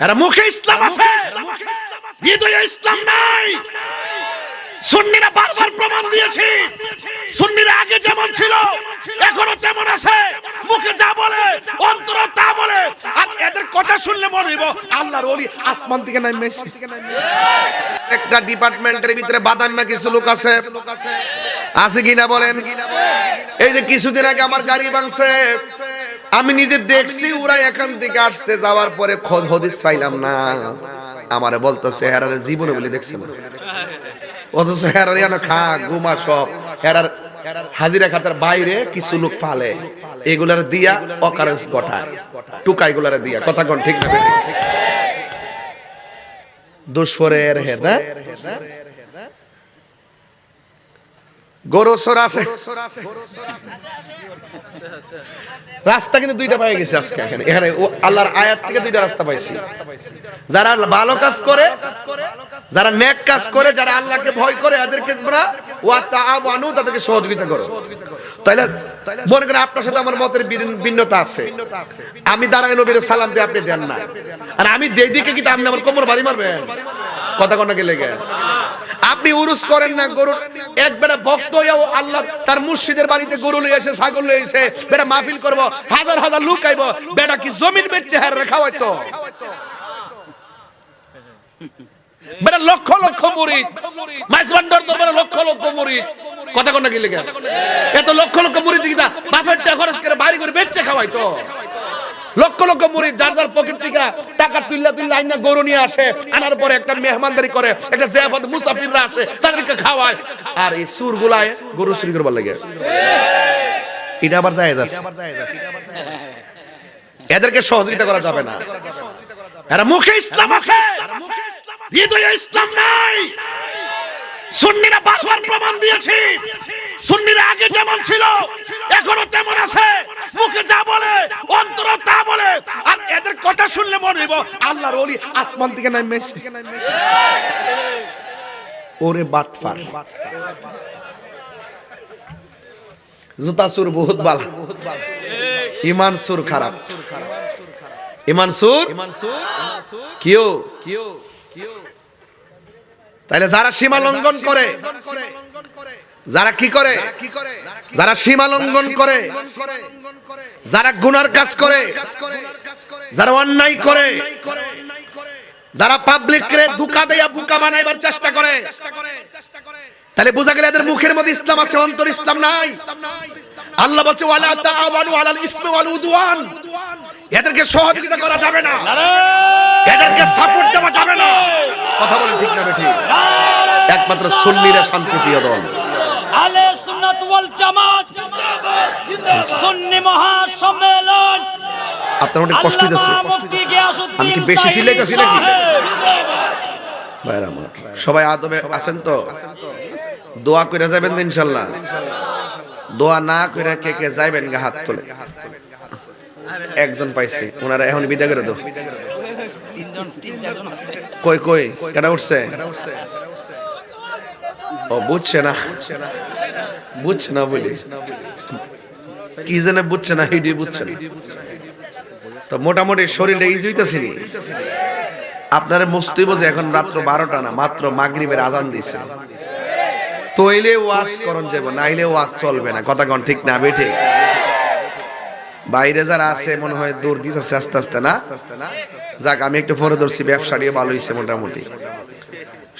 এরা মুখে ইসলাম আছে। হৃদয়ে ইসলাম নাই। সুন্নিরা বারবার প্রমাণ দিয়েছে। সুন্নিরা আগে যেমন ছিল এখনও তেমন আছে। মুখে যা বলে অন্তর তা বলে। আর এদের কথা শুনলে মনে হইব আল্লাহর ওলি আসমান থেকে একটা ডিপার্টমেন্টের ভিতরে বাদাম না কিছু লোক আছে? আছে কিনা বলেন? এই যে কিছুদিন আগে আমার গাড়ি ভাঙছে। আমি নিজে দেখছি ওরা এখান থেকে আসছে, যাওয়ার পরে খোদ হদিস পাইলাম না। আমারে বলতেছে, হেরারে জীবনে বলে দেখছে না। অথচ ইয়ানো খা, ঘুমা সব। হেরার হাজিরা খাতার বাইরে কিছু লোক ফালে। এগুলার দিয়া অকারেন্স ঘটায়। টুকা এগুলার দিয়া। কথা কোন ঠিক না? দুশ্মরের হেদ হ্যাঁ? গরু আছে। রাস্তা কিন্তু দুইটা পাই গেছে আজকে এখানে। এখানে আল্লাহর আয়াত থেকে দুইটা রাস্তা পাইছি। যারা ভালো কাজ করে, যারা নেক কাজ করে, যারা আল্লাহকে ভয় করে, এদেরকে তোমরা ওয়া তাআওয়ানু তাদেরকে সহযোগিতা করো। তাইলে মনে করেন আপনার সাথে আমার মতের ভিন্নতা আছে। আমি দাঁড়ায় নবীর সালাম দিয়ে আপনি দেন না আর আমি দেই দিকে কি আপনি আমার কোমর বাড়ি মারবেন? কথা কন্যাকে লেগে আপনি উরুস করেন না, গরু। এক বেটা ভক্ত হইয়াও আল্লাহ তার মুর্শিদের বাড়িতে গরু লই এসে, ছাগল লই এসে বেটা মাহফিল করব, হাজার হাজার লোক আইব, বেটা কি জমিন বেচছে হার খাওয়াইতো। বেটা লক্ষ লক্ষ মুরিদ মাইসবান্ডার দরবারে লক্ষ লক্ষ মুরিদ কথা কোন কি লেগে? এত লক্ষ লক্ষ মুরিদ দিকে বাফের টাকা খরচ করে বাড়ি করে বেচছে খাওয়াই তো লক্ষ লক্ষ মুরিদ যার যার পকেট থেকে টাকা তুললা তুললা আইনা গরু নিয়ে আসে, আনার পরে একটা মেহমানদারি করে, একটা জিয়াফত মুসাফিররা আসে, তাদেরকে খাওয়ায়। আর এই সুরগুলায় গরু চুরি করবার লাগে। এটা আবার যায় যাচ্ছে এদেরকে সহযোগিতা করা যাবে না। এরা মুখে ইসলাম আছে। হৃদয়ে ইসলাম নাই। সুন্নিরা বারবার প্রমাণ দিয়েছে। সুন্নিরা আগে যেমন ছিল, এখনও তেমন আছে। মুখে যা বলে, অন্তর তা বলে আর এদের কথা শুনলে মনে হইব আল্লাহর ওলি আসমান থেকে নামে ওরে বাটফার। জুতা সুর বহুত বালা। ইমান সুর খারাপ। ইমান সুর? কিও? কিও? তাহলে যারা সীমা লঙ্ঘন করে যারা কি করে? যারা সীমা লঙ্ঘন করে যারা গুনার কাজ করে যারা অন্যায় করে, যারা পাবলিক রে ধোকা দেয়া বুকা বানাইবার চেষ্টা করে, তাহলে বোঝা গেল এদের মুখের মধ্যে ইসলাম আছে, অন্তর ইসলাম নাই। আল্লাহ বলছে, ওয়ালা তাআওয়ানু আলাল ইসমি ওয়াল উদওয়ান। এদেরকে সহযোগিতা করা যাবে না। এদেরকে সাপোর্ট দেওয়া যাবে না। কথা বলেন ঠিক না ঠিক একমাত্র সুন্নিরা শান্তিপ্রিয় দল। আলে সুন্নাত ওয়াল জামাত। জিন্দাবাদ জিন্দাবাদ সুন্নি মহাসম্মেলন আপনার অনেক কষ্ট হইতেছে। আমি কি বেশি চিল্লাইতেছি নাকি? ভাইরা আমার সবাই আদবে আছেন তো? দোয়া করে যাবেন তো ইনশাল্লাহ। দোয়া না করে কে কে যাইবেন গা হাত তোলে। একজন পাইছি ওনারা এখন বিদায় করে দো তিনজন তিন চারজন আছে। কই কই? কেন উঠছে? ও বুঝছে না। বুঝছে না বলি কি জানে বুঝছে না হিডি বুঝছে না। তো মোটামুটি শরীরটা ইজি হইতেছে নি? আপনার মস্তি বোঝে এখন রাত্র বারোটা না, মাত্র মাগরিবের আজান দিছে। তৈলে ওয়াজ করন যাব নাইলে ওয়াজ চলবে না। কথা কন ঠিক না, বেঠে। বাইরে যারা আছে, মনে হয় দূর দিতেছে আস্তে আস্তে, না? যাক, আমি একটু পরে ধরছি ব্যবসা নিয়ে ভালো হয়েছে মোটামুটি।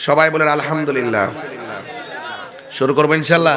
সবাই বলেন, আলহামদুলিল্লাহ। শুরু করব ইনশাল্লাহ?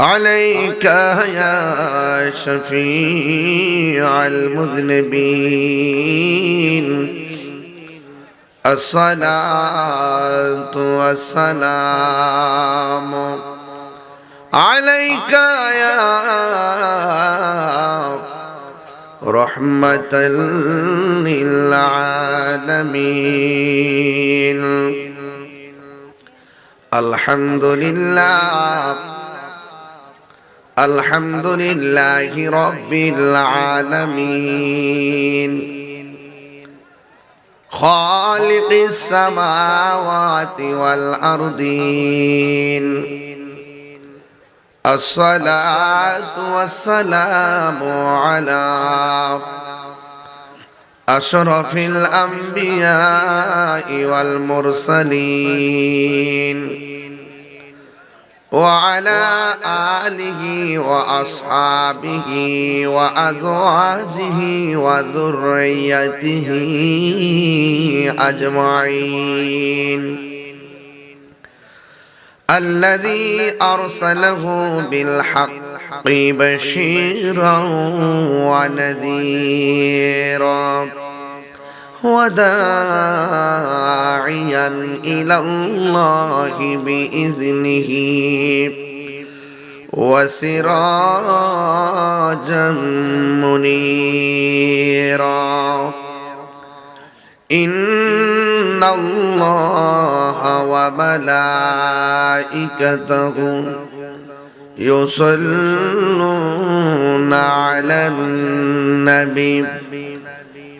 عليك يا شفيع المذنبين. الصلاة والسلام عليك يا رحمة للعالمين. الحمد لله الحمد لله رب العالمين خالق السماوات والأرضين الصلاة والسلام على أشرف الأنبياء والمرسلين وعلى آله وأصحابه وأزواجه وذريته أجمعين. الذي أرسله بالحق بشيرا ونذيرا. وداعيا إلى الله بإذنه وسراجا منيرا. إن الله وملائكته يصلون على النبي.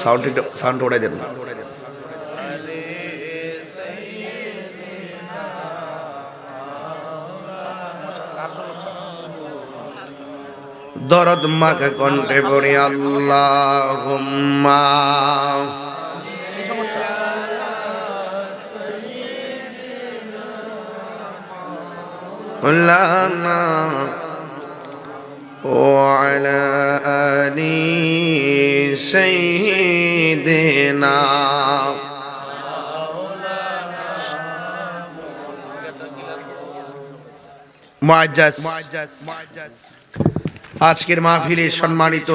সাউন্ড সাউন্ড ওড়াই দেন দরদ মাকে কণ্ঠে পড়ি আল্লাহ সমস্যা وعلى آل سيدنا মুআজ্জাজ আজকের মাহফিলে সম্মানিত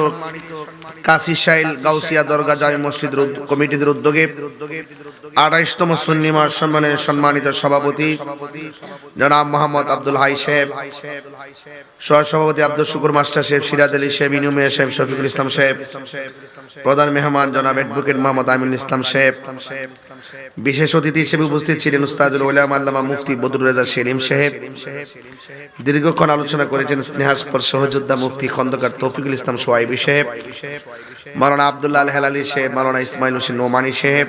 কাশি সাইল গাউসিয়া দরগা জামে মসজিদ কমিটিদের উদ্যোগে আঠাইশতম সুন্নি মাস সম্মানের সম্মানিত সভাপতি জনাব মোহাম্মদ আব্দুল হাই সাহেব, সহসভাপতি আব্দুল শুকুর মাস্টার সাহেব, সিরাজ আলী সাহেব, ইনুমিয়া সাহেব, শফিকুল ইসলাম সাহেব, প্রধান মেহমান জনাব অ্যাডভোকেট মোহাম্মদ আমিনুল ইসলাম সাহেব, বিশেষ অতিথি হিসেবে উপস্থিত ছিলেন উস্তাদুল ওলাম আল্লামা মুফতি বদরুল রেজা সেলিম সাহেব। দীর্ঘক্ষণ আলোচনা করেছেন স্নেহাস্পর সহযোদ্ধা মুফতি খন্দকার তৌফিকুল ইসলাম সোয়াইবি সাহেব মারানা আবদুল্লাহ আল হেলালি সাহেব মারানা ইসমাইল হোসেন নোমানি সাহেব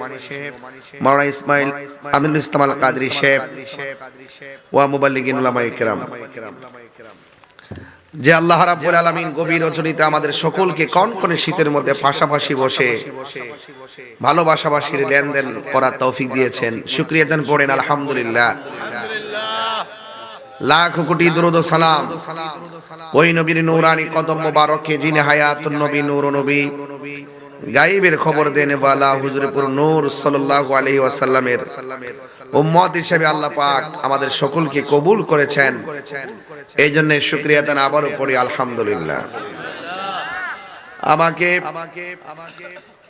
মারানা ইসমাইল আমিনুল ইসলাম আল কাদরি সাহেব ওয়া মুবাল্লিগিন উলামা ইকরাম যে আল্লাহ রাব্বুল আলামিন গভীর রজনীতে আমাদের সকলকে কনকনে শীতের মধ্যে পাশাপাশি বসে ভালোবাসাবাসীর লেনদেন করার তৌফিক দিয়েছেন। শুক্রিয়া দেন পড়েন, আলহামদুলিল্লাহ। লাখ কোটি দুরুদ সালাম। ওই নবীর নূরানি কদম মোবারকে, যিনি হায়াতুন নবী, নূর নবী। গাইবের খবর দেন ওয়ালা হুজুরপুর নূর সাল্লাল্লাহু আলাইহি ওয়াসাল্লামের। উম্মত হিসেবে আল্লাহ পাক আমাদের সকলকে কবুল করেছেন। এই জন্য শুকরিয়া দেন, আবারও পড়ি, আলহামদুলিল্লাহ। আমাকে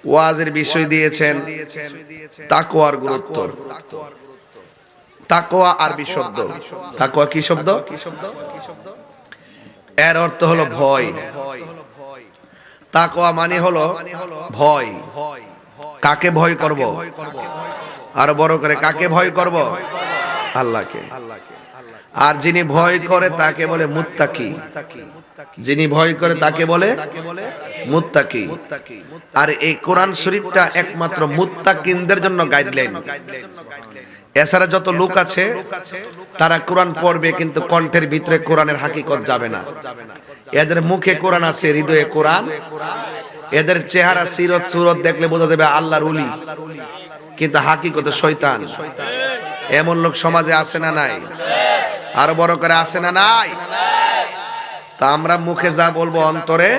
ওয়াজের বিষয় দিয়েছেন তাকওয়ার গুরুত্ব। তাকওয়া আরবি শব্দ তাকওয়া কি শব্দ? এর অর্থ হলো ভয়। তাকওয়া মানে হলো ভয়। কাকে ভয় করব? আর বড় করে কাকে ভয় করব? আল্লাহকে। আর যিনি ভয় করে তাকে বলে মুত্তাকি। যিনি ভয় করে তাকে বলে মুত্তাকি। আর এই কোরআন শরীফটা একমাত্র মুত্তাকিনদের জন্য গাইডলাইন এছাড়া যত লোক আছে তারা কোরআন পড়বে কিন্তু কণ্ঠের ভিতরে কোরআনের হাকিকত যাবে না। এদের মুখে কোরআন আছে হৃদয়ে কোরআন। এদের চেহারা সিরত সুরত দেখলে বোঝা যাবে আল্লাহর উলি কিন্তু হাকিকতে শয়তান। এমন লোক সমাজে আছে না নাই? আরও বড় করে আছে না নাই? তা আমরা মুখে যা বলব অন্তরে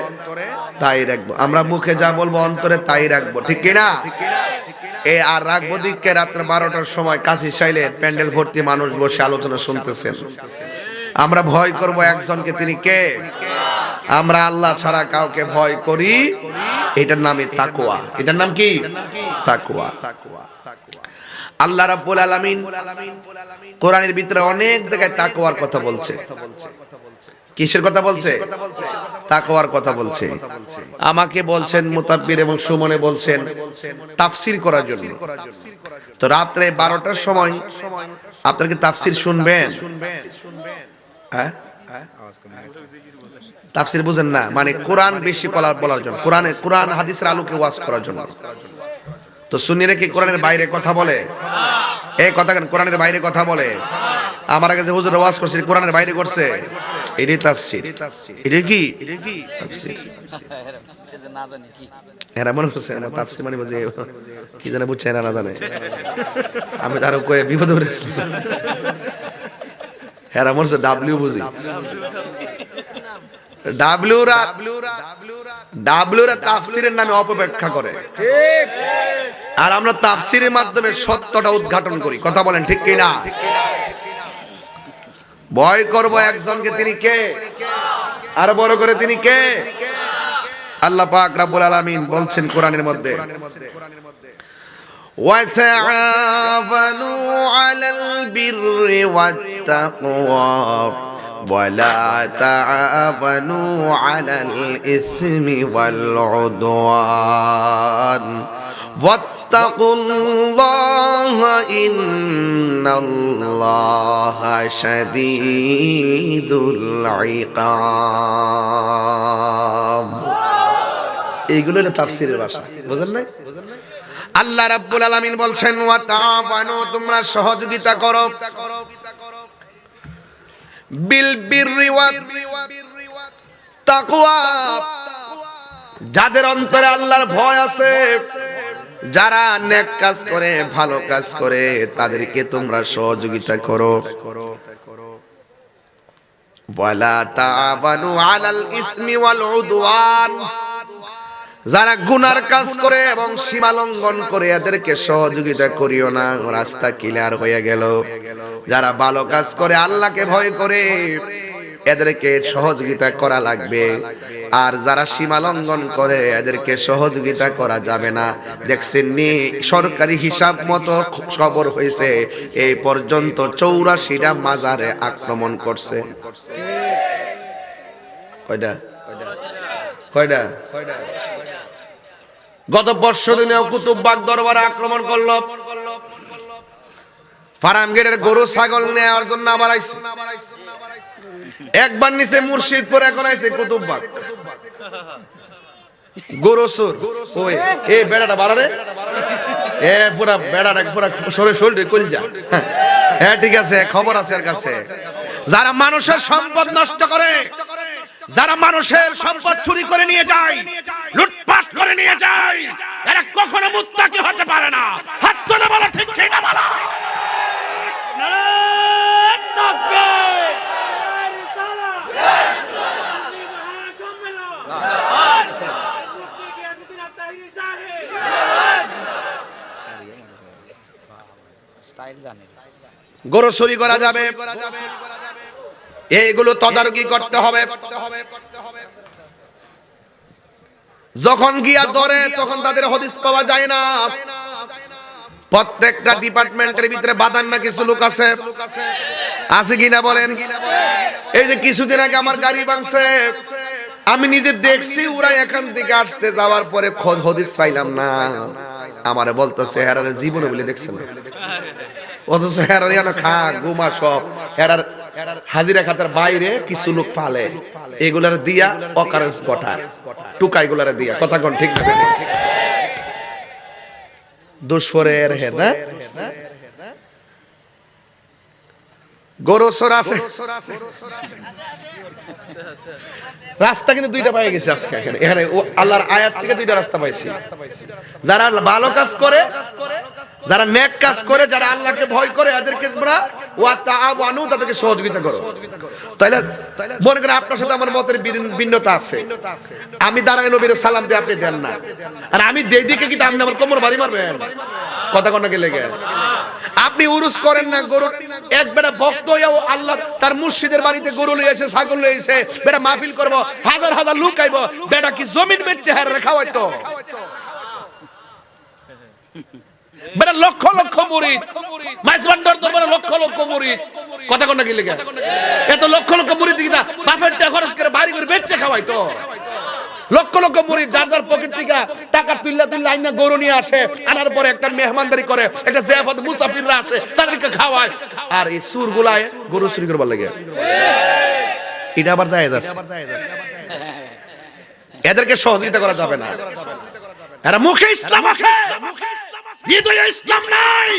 তাই রাখব। আমরা মুখে যা বলব অন্তরে তাই রাখব। ঠিক কিনা? আর রাখব দিককে রাত্রে বারোটার সময় প্যান্ডেল ভর্তি মানুষ বসে আলোচনা শুনতেছেন। আমরা ভয় করব একজনকে, তিনি কে? আমরা আল্লাহ ছাড়া কাউকে ভয় করি। এটার নামই তাকুয়া এটার নাম কি? তাকুয়া আল্লাহ রাব্বুল কোরআনের ভিতরে অনেক জায়গায় তাকওয়ার কথা বলছে। কিসের কথা বলছে? তাকওয়ার কথা বলছে। আমাকে বলছেন মুতাব্বির এবং সুমনে বলছেন তাফসির করার জন্য। তো রাত্রে বারোটার সময় আপনার কি তাফসির শুনবেন? হ্যাঁ? তাফসির বুঝেন না। মানে কোরআন বেশি বলার জন্য। কোরআনে কোরআন হাদিসের আলোকে ওয়াজ করার জন্য। তো সুন্নিরা কি কোরআনের বাইরে কথা বলে? এই কথা কেন? কোরআনের বাইরে কথা বলে? আমার আগে যে হুজুর ওয়াজ করছে কোরআনের বাইরে করছে? এটাই তাফসির। এটা কি? তাফসির। এরা মনে করছে না তাফসির মানে বুঝে কি জানে বুঝছে এরা না জানে। আমি তার বিপদে পড়েছি এরা মনে হচ্ছে ডাব্লিউ বুঝি। ডাব্লিউ রা ডাব্লিউ রা তাফসিরের নামে অপব্যাখ্যা করে। আর আমরা তাফসিরের মাধ্যমে সত্যটা উদ্ঘাটন করি কথা বলেন ঠিক কি না ভয় করব একজনকে তিনি কে আর বড় করে তিনি কে আল্লাহ পাক রাব্বুল আলামিন বলছেন কোরআনের মধ্যে وتعاونوا على البر والتقوى ولا تعاونوا على الإثم والعدوان واتقوا الله إن الله شديد العقاب এইগুলো হলো তাফসীরের ভাষা বুঝেন নাই আল্লাহ রাব্বুল আলামিন বলছেন ওয়া তাআওয়ানু তোমরা সহযোগিতা করো বিল বিররি ওয়া তাকওয়া যাদের অন্তরে আল্লাহর ভয় আছে যারা নেক কাজ করে, ভালো কাজ করে, তাদেরকে তোমরা সহযোগিতা করো। যারা গুনার কাজ করে এবং সীমা লঙ্ঘন করে, এদেরকে সহযোগিতা করিও না। রাস্তা ক্লিয়ার হয়ে গেল। যারা ভালো কাজ করে, আল্লাহকে ভয় করে এদেরকে সহযোগিতা করা লাগবে। আর যারা সীমা লঙ্ঘন করে, এদেরকে সহযোগিতা করা যাবে না। দেখছেন নি, সরকারি হিসাব মতো খবর হয়েছে এই পর্যন্ত চৌরাশিটা মাজারে আক্রমণ করছে। গত বর্ষ দিনে কুতুববাগ দরবারে আক্রমণ করল। ফার্ম গেটের গরু ছাগল নেওয়ার জন্য আবার আইছে। একবার নিচে মুর্শিদপুর এখন আইছে কুতুববাগ। ওই, এ বেড়াটা বাড়ারে এ পুরা বেড়াটা, পুরা সরে কলজা। হ্যাঁ ঠিক আছে, খবর আছে এর কাছে। যারা মানুষের সম্পদ নষ্ট করে, যারা মানুষের সম্পদ চুরি করে নিয়ে যায়, লুটপাট করে নিয়ে যায়, এরা কখনো মুত্তাকি হতে পারে না। হাত তুলে বলা, ঠিক ঠিক না বলা গরু চুরি করা যাবে। এইগুলো তদারকি করতে হবে। যখন গিয়া ধরে, তখন তাদের হদিস পাওয়া যায় না। প্রত্যেকটা ডিপার্টমেন্টের ভিতরে বাদান না কিছু লোক আছে। আছে কিনা বলেন? এই যে কিছুদিন আগে আমার গাড়ি ভাঙছে। আমি নিজে দেখছি, ওরা এখান থেকে আসছে, যাওয়ার পরে খোঁজ হদিস পাইলাম না। আমারে বলতেছে, হেরারে, জীবনে বলে দেখছেন অথচ হেরার যেন খা গুমা সব। হেরার হাজিরা খাতার বাইরে কিছু লোক ফালে। এগুলার দিয়া অকারেন্স ঘটায়। টুকা এগুলার দিয়া। কথা কোন ঠিক না? দুশোরের দুষ্ফরের আছে। রাস্তা কিন্তু দুইটা পাই গেছে আজকে এখানে। এখানে আল্লাহর আয়াত থেকে দুইটা রাস্তা পাইছি। যারা ভালো কাজ করে যারা নেক কাজ করে যারা আল্লাহকে ভয় করে এদেরকে তোমরা ওয়া তাদেরকে সহযোগিতা করো। তাইলে মনে করেন আপনার সাথে আমার মতের ভিন্নতা আছে। আমি দাঁড়ায় নবীর সালাম দিয়ে আপনি দেন না। আর আমি দেই দিকে কি আপনি আমার কোমর বাড়ি মারবেন। কথা কন্যাকে লেগে? আপনি উরুস করেন না গরু এক বেড়া ভক্ত হইয়াও আল্লাহ তার মুর্শিদের বাড়িতে গরু লইছে ছাগল লইছে বেটা মাহফিল করব, হাজার হাজার লোক আইব, বেটা কি জমিন বেচছে হার রে খাওয়াইতো? বেটা লক্ষ লক্ষ মুরিদ মাইজবান্ডার দরবারে লক্ষ লক্ষ মুরিদ কথা কোন কি লেগে? এত লক্ষ লক্ষ মুরিদ দিকে বাফের খরচ করে বাড়ি করে বেচছে খাওয়াইতো। লক্ষ লক্ষ মুরিদ যার যার পকেট থেকে টাকা তুললা তুললা আইনা গরু নিয়ে আসে আনার পরে একটা মেহমানদারি করে একটা জিয়াফত মুসাফিররা আসে তাদেরকে খাওয়ায়। আর এই সুর গুলায় গরু চুরি করবার লাগে। এটা আবার জায়েজ আছে। এদেরকে সহযোগিতা করা যাবে না। এরা মুখে ইসলাম আছে। ইসলাম নাই।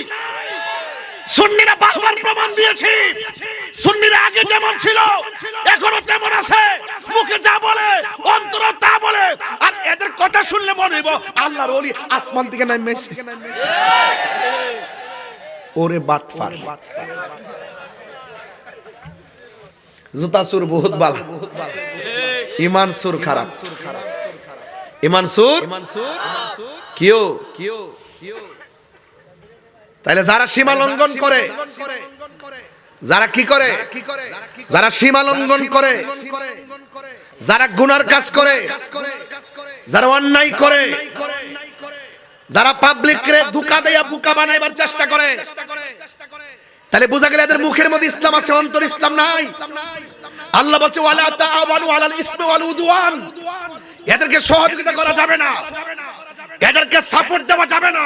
সুন্নিরা বারবার প্রমাণ দিয়েছে। সুন্নিরা আগে যেমন ছিল এখনও তেমন আছে। মুখে যা বলে অন্তর তা বলে। আর এদের কথা শুনলে মনে হইব আল্লাহর ওলি আসমান থেকে নামে ওরে বাটফার। জুতা সুর বহুত বালা। ইমান সুর খারাপ। ইমান সুর? কিও? কিও? তাহলে যারা সীমা লঙ্ঘন করে যারা কি করে? যারা সীমা লঙ্ঘন করে যারা গুনার কাজ করে যারা অন্যায় করে যারা পাবলিক রে ধোকা দেয়া বুকা বানাইবার চেষ্টা করে। তাহলে বোঝা গেল এদের মুখের মধ্যে ইসলাম আছে অন্তর ইসলাম নাই। আল্লাহ বলছে ওয়ালা তাআওয়ানু আলাল ইসমি ওয়াল উদওয়ান। এদেরকে সহযোগিতা করা যাবে না। এদেরকে সাপোর্ট দেওয়া যাবে না।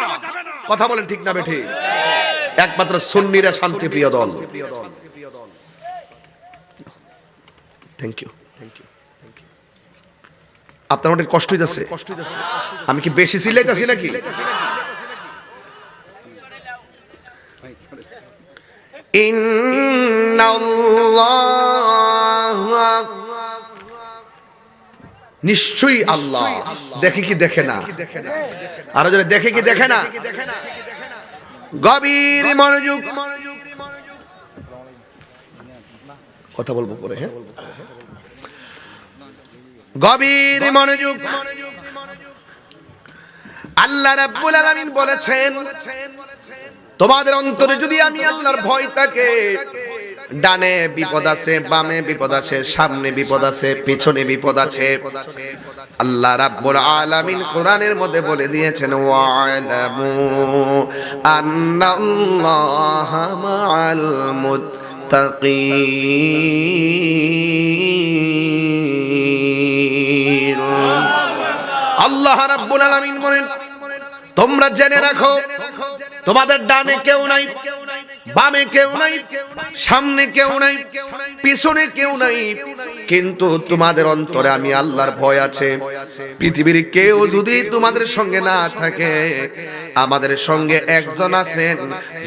কথা বলেন ঠিক না বেঠি। একমাত্র সুন্নিরা শান্তি প্রিয় দল থ্যাংক ইউ থ্যাংক ইউ আপনার অনেক কষ্ট হইতেছে। আমি কি বেশি সিলাইতেছি নাকি? নিশ্চয়ই আল্লাহ। দেখে কি দেখে না? আরও যারা দেখে কি দেখে না? গভীর মনোযোগ। কথা বলব পরে হ্যাঁ? গভীর মনোযোগ। আল্লাহ রাব্বুল আলামিন বলেছেন, তোমাদের অন্তরে যদি আমি আল্লাহর ভয় থাকে ডানে বিপদ আছে, বামে বিপদ আছে, সামনে বিপদ আছে, পিছনে বিপদ আছে। আল্লাহ রাব্বুল আলামিন কোরআনের মধ্যে বলে দিয়েছেন, ওয়ালামু আন্নাল্লাহা মাআল মুত্তাকিন। আল্লাহ রাব্বুল আলামিন বলেন, তোমরা জেনে রাখো তোমাদের ডানে কেউ নাই, বামে কেউ নাই, সামনে কেউ নাই, পিছনে কেউ নাই। কিন্তু তোমাদের অন্তরে আমি আল্লাহর ভয় আছে। পৃথিবীর কেউ যদি তোমাদের সঙ্গে না থাকে, আমাদের সঙ্গে একজন আছেন,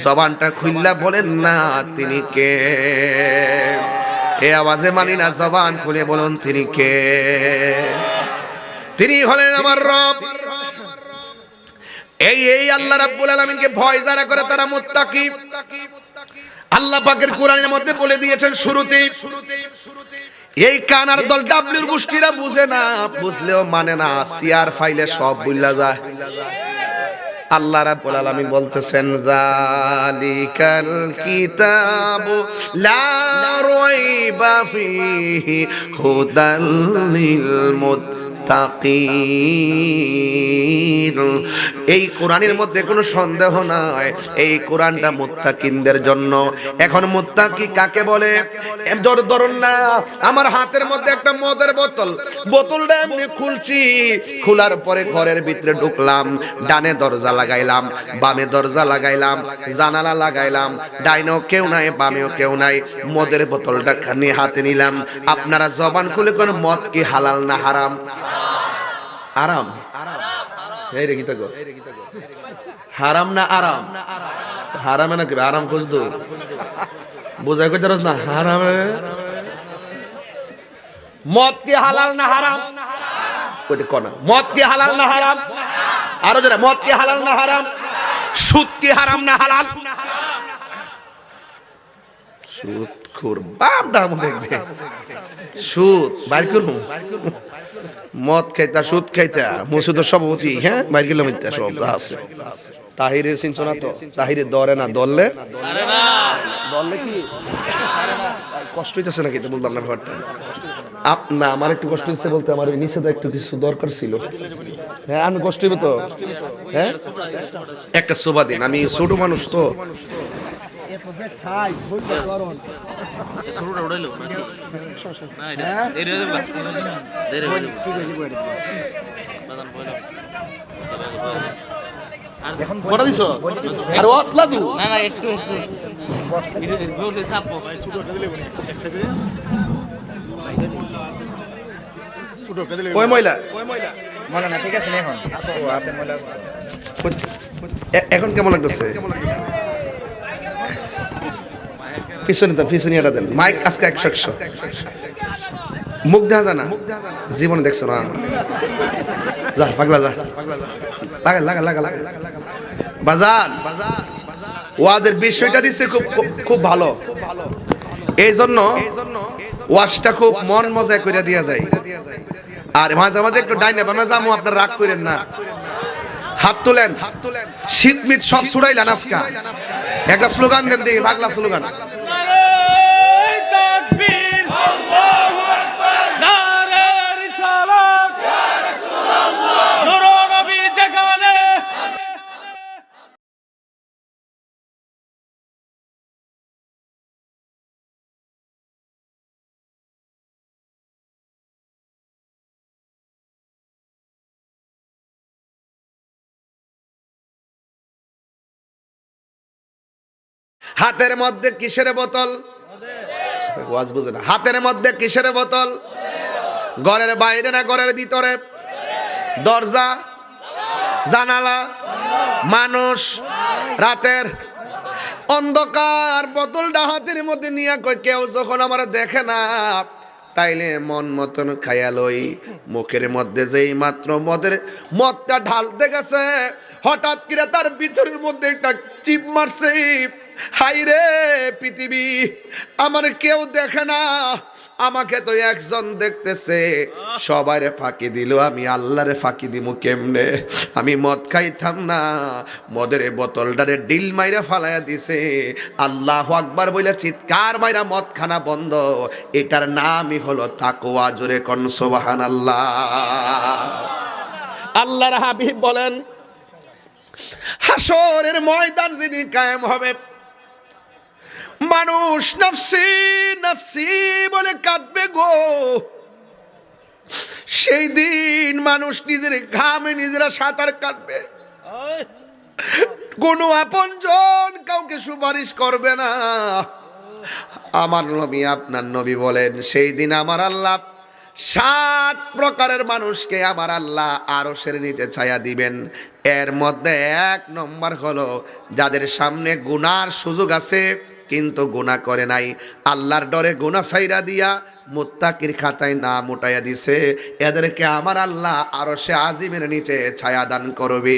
জবানটা খুললা বলেন না, তিনি কে? এ আওয়াজে মানি না, জবান খুলে বলুন, তিনি কে? তিনি হলেন আমার রব। এই এই আল্লাহ রাব্বুল আলামিনকে ভয় যারা করে তারা মুত্তাকি। আল্লাহ পাকের কোরআনের মধ্যে বলে দিয়েছেন শুরুতেই, এই কানার দল ডাবলিউর গোষ্ঠীরা বুঝে না, বুঝলেও মানে না, সিআর ফাইলে সব বুঝলা যায়। আল্লাহ রাব্বুল আলামিন বলতেছেন জালিকাল কিতাবু লা রাইবা ফিহি হুদাল লিল মুত্তাকিন। এই কোরআনের মধ্যে কোনো সন্দেহ নাই। এই কোরআনটা মুত্তাকিনদের জন্য। এখন মুত্তাকি কাকে বলে? ধর, ধরুন না, আমার হাতের মধ্যে একটা মদের বোতল। বোতলটা এমনি খুলছি। খোলার পরে ঘরের ভিতরে ঢুকলাম, ডানে দরজা লাগাইলাম, বামে দরজা লাগাইলাম, জানালা লাগাইলাম। ডাইনেও কেউ নাই, বামেও কেউ নাই। মদের বোতলটা নিয়ে হাতে নিলাম। আপনারা জবান খুলে কোন, মদ কি হালাল না হারাম? আরাম এই রে গীতা হারাম না আরাম? হারামে না কি আরাম খুঁজ দো। বোঝাই পারছ না? হারাম? মদ কি হালাল না হারাম? কইতে কনা মদ কি হালাল না হারাম? আরও যারা মদ কি হালাল না হারাম? সুদ কি হারাম না হালাল? সুদ বাপ দেখবে। সুদ মদ খাইতা, সুদ খাইতা মসুদের হ্যাঁ? সব তাহিরের তো। তাহিরের দরে না কষ্ট হইতেছে নাকি? না আমার একটু কষ্ট হচ্ছে বলতে আমার নিচে একটু কিছু দরকার ছিল। হ্যাঁ আমি কষ্ট হইব তো? হ্যাঁ? একটা শোভা দিন। আমি ছোট মানুষ তো। শুরুটা উড়াইলো নাকি না এটা দেরি হয়ে যাবে দেরি হয়ে যাবে। ঠিক আছে বাদাম বইলো কটা দিছ? আর অতলা দু? না না একটু একটু। এটা বলতে কই ময়লা? মনে না ঠিক আছে এখন। এ- এখন কেমন লাগতেছে? পিছনে দেন পিছনে এটা দেন। মাইক আজকে একশো একশো। না? জীবনে দেখছ না? যা, পাগলা যা। লাগা লাগা লাগা লাগা বিষয়টা দিচ্ছে খুব, খুব- ভালো। এই জন্য ওয়াশটা খুব মন মজা করে দিয়া যায়। আর মাঝে মাঝে একটু ডাইনে বামে যামু আপনার রাগ করেন না। হাত তুলেন। হাত তুলেন শীত মিত সব ছুড়াইলেন আজকা। একটা স্লোগান দেন দেখি বাংলা স্লোগান। হাতের মধ্যে কিসের বোতল? ওয়াজ বুঝে না। হাতের মধ্যে কিসের বোতল? ঘরের বাইরে না ঘরের ভিতরে? দরজা? জানালা? মানুষ? রাতের? অন্ধকার বোতলটা হাতের মধ্যে নিয়ে কই কেউ যখন আমার দেখে না, তাইলে মন মতন খাইয়া লই। মুখের মধ্যে যেই মাত্র মদের মদটা ঢালতে গেছে, হঠাৎ করে তার ভিতরের মধ্যে একটা চিপ মারছে। হাই রে পৃথিবী, আমার কেউ দেখে না, আমাকে তো একজন দেখতেছে। সবাইরে ফাঁকি দিল, আমি আল্লাহরে ফাঁকি দিমু কেমনে? আমি মদ খাইতাম না, মদের বোতলটারে ডিল মাইরা ফালাইয়া দিছে। আল্লাহ আকবার বলে চিৎকার মাইরা মদ খানা বন্ধ। এটার নামই হলো তাকোয়া জোরে কন সোবাহান আল্লাহ আল্লাহর হাবিব বলেন হাসরের ময়দান যেদিন কায়েম হবে মানুষ নফসি নফসি বলে কাঁদবে গো। সেই দিন মানুষ নিজের ঘামে নিজেরা সাঁতার কাটবে। কোনো আপনজন কাউকে সুপারিশ করবে না। আমার নবী, আপনার নবী বলেন, সেই দিন আমার আল্লাহ সাত প্রকারের মানুষকে আমার আল্লাহ আরও সেরে নিতে ছায়া দিবেন। এর মধ্যে এক নম্বর হলো, যাদের সামনে গুনার সুযোগ আছে কিন্তু গুণা করে নাই। আল্লাহর ডরে গুণা সাইরা দিয়া মুত্তাকির খাতায় নাম উঠাইয়া দিছে। এদেরকে আমার আল্লাহ আরও সে আজিমের নিচে ছায়া দান করবে।